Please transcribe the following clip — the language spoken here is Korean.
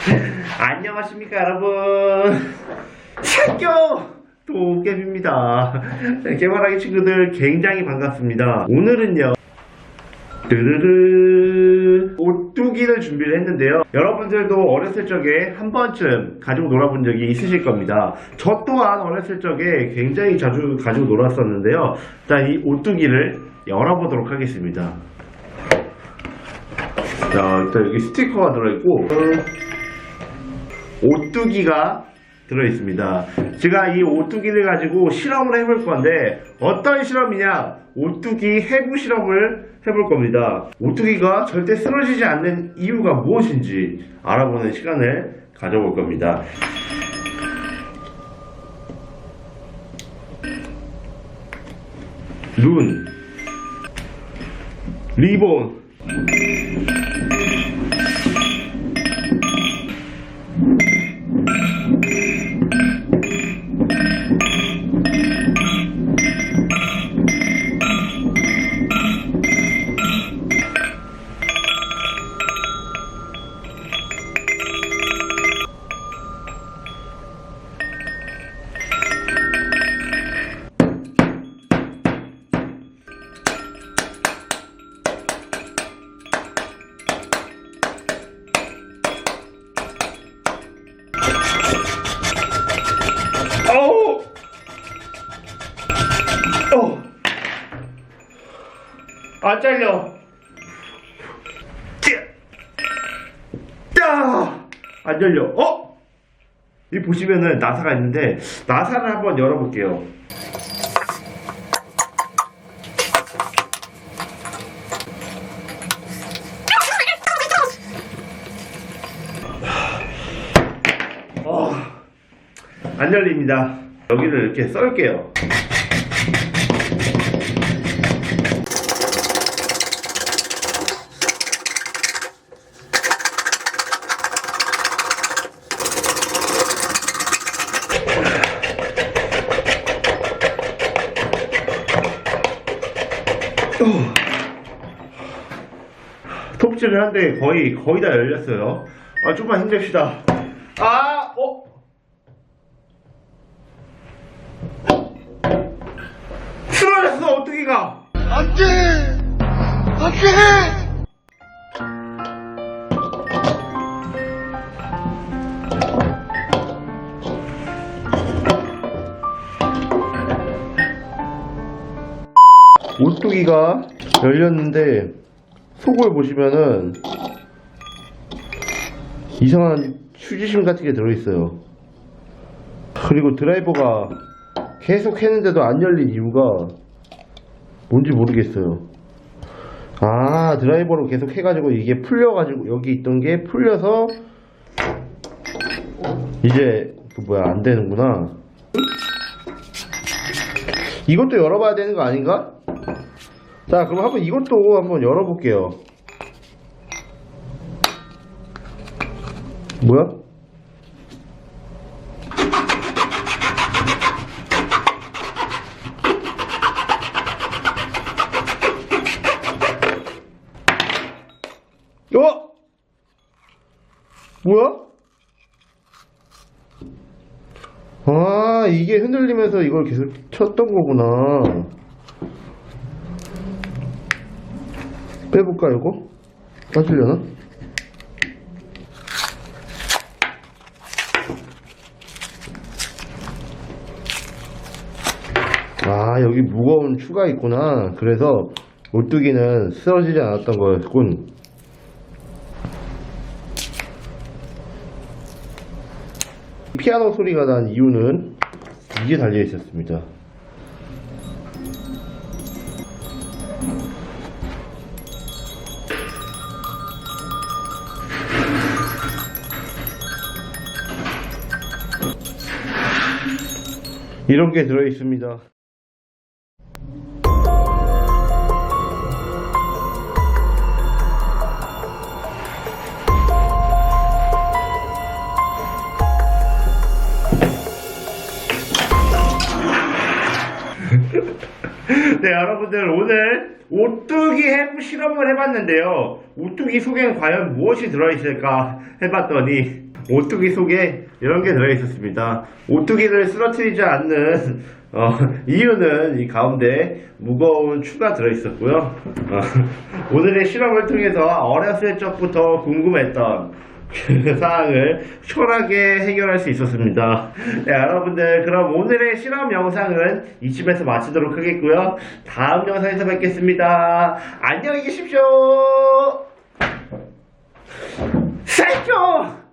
안녕하십니까 여러분. 사교 도깨비입니다. 개발하기 친구들 굉장히 반갑습니다. 오늘은요. 르르르. 오뚜기를 준비를 했는데요. 여러분들도 어렸을 적에 한 번쯤 가지고 놀아본 적이 있으실 겁니다. 저 또한 어렸을 적에 굉장히 자주 가지고 놀았었는데요. 자 이 오뚜기를 열어보도록 하겠습니다. 자 일단 여기 스티커가 들어있고 오뚜기가 들어있습니다. 제가 이 오뚜기를 가지고 실험을 해볼 건데 어떤 실험이냐? 오뚜기 해부 실험을 해볼 겁니다. 오뚜기가 절대 쓰러지지 않는 이유가 무엇인지 알아보는 시간을 가져볼 겁니다. 눈, 리본, 어우! 어! 안 잘려. 짜! 안 열려. 어? 여기 보시면은 나사가 있는데 나사를 한번 열어볼게요. 안 열립니다. 여기를 이렇게 썰게요. 톱질을 한데 거의 거의 다 열렸어요. 아 좀만 힘냅시다. 아 어떻게가? 안돼! 안돼! 오뚜기가 열렸는데 속을 보시면은 이상한 휴지심 같은 게 들어있어요. 그리고 드라이버가 계속 했는데도 안 열린 이유가 뭔지 모르겠어요. 아 드라이버로 계속 해가지고 이게 풀려가지고 여기 있던 게 풀려서 이제 그 뭐야 안 되는구나. 이것도 열어봐야 되는 거 아닌가? 자, 그럼 한번 이것도 한번 열어볼게요. 뭐야? 어? 뭐야? 아, 이게 흔들리면서 이걸 계속 쳤던 거구나. 빼볼까, 이거? 빠지려나? 아, 여기 무거운 추가 있구나. 그래서 오뚜기는 쓰러지지 않았던 거였군. 피아노 소리가 난 이유는 이게 달려 있었습니다. 이런 게 들어 있습니다. 네, 여러분들 오늘 오뚜기 해부 실험을 해봤는데요. 오뚜기 속엔 과연 무엇이 들어있을까 해봤더니 오뚜기 속에 이런 게 들어있었습니다. 오뚜기를 쓰러뜨리지 않는 어, 이유는 이 가운데 무거운 추가 들어있었고요. 어, 오늘의 실험을 통해서 어렸을 적부터 궁금했던 그 사항을 시원하게 해결할 수 있었습니다. 네, 여러분들 그럼 오늘의 실험 영상은 이쯤에서 마치도록 하겠고요. 다음 영상에서 뵙겠습니다. 안녕히 계십시오. 사이코!